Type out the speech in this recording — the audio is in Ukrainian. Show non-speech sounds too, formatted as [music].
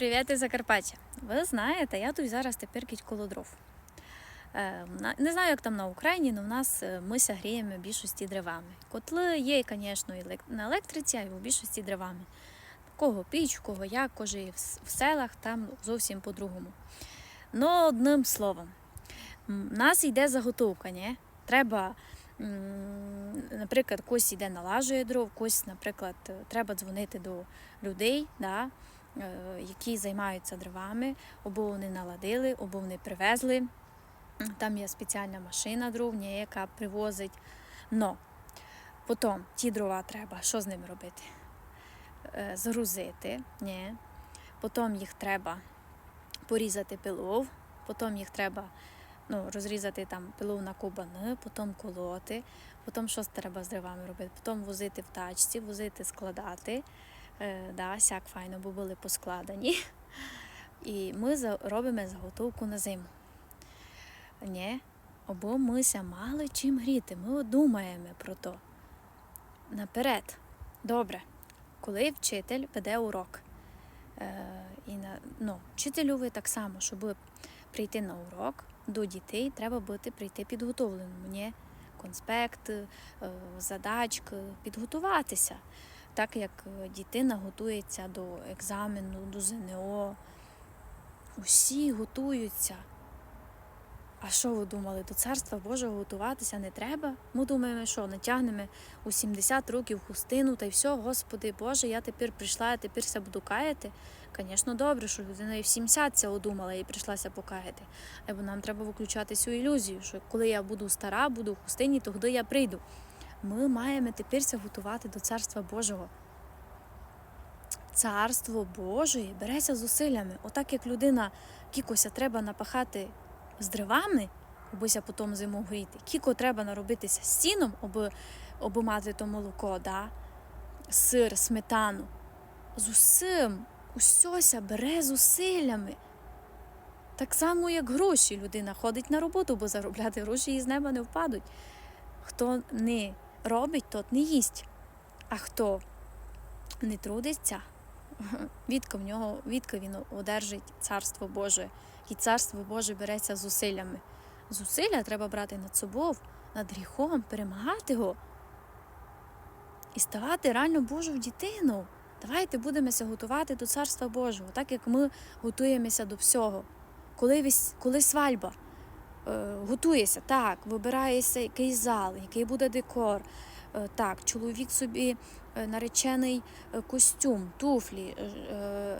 Привіт із Закарпаття. Ви знаєте, я тут зараз тепер кіть коло дров. Е, Не знаю, як там на Україні, але в нас е, ми гріємо більшості деревами. Котли є, звісно, і на електриці, а й у більшості деревами. Кого піч, кого як, каже, і в селах там зовсім по-другому. Ну, одним словом, в нас йде заготовка, ні? Треба, наприклад, когось йде налажує дров, когось, наприклад, треба дзвонити до людей, да? Е, які займаються дровами, або вони наладили, або вони привезли. Там є спеціальна машина дровня, яка привозить. Но потім ті дрова треба, що з ними робити? Е, Загрузити, ні. потім їх треба порізати пилов, потім їх треба ну, розрізати там пилов на кубани, потім колоти, потім що треба з дровами робити, потім возити в тачці, возити, складати. Е, да, сяк файно, бо були поскладені. І ми робимо заготовку на зиму. Ні, або мися мали чим гріти. Ми думаємо про то. Наперед. Добре. Коли вчитель веде урок. Е, і на, ну, вчителю ви так само, щоб прийти на урок, до дітей треба бути прийти підготовленим. Ні? Конспект, е, задачки, підготуватися так як е, дитина готується до екзамену, до ЗНО. Усі готуються. А що ви думали, до царства Божого готуватися не треба? Ми думаємо, що натягнемо у 70 років хустину та й все, Господи Боже, я тепер прийшла, я тепер ся буду каяти. Звісно, добре, що людина і в 70 це одумала і прийшлася покаяти. Або нам треба виключати цю ілюзію, що коли я буду стара, буду в хустині, то тоді я прийду. Ми маємо теперся готувати до Царства Божого. Царство Боже береться зусиллями. Отак як людина кікося треба напахати з деревами, абося потім зиму гріти. Кіко треба наробитися з сіном, аби, аби то молоко, да? сир, сметану. З усім, усьося бере зусиллями. Так само, як гроші. Людина ходить на роботу, бо заробляти гроші їй з неба не впадуть. Хто не робить, тот не їсть. А хто не трудиться, [laughs] відка в нього, відка він одержить царство Боже. І царство Боже береться зусиллями. Зусилля треба брати над собою, над гріхом, перемагати його і ставати реально Божу дитину. Давайте будемося готувати до Царства Божого, так як ми готуємося до всього. Коли, коли свальба, готуєшся, так, вибираєшся який зал, який буде декор. Е, так, чоловік собі е, наречений е, костюм, туфлі, е, е,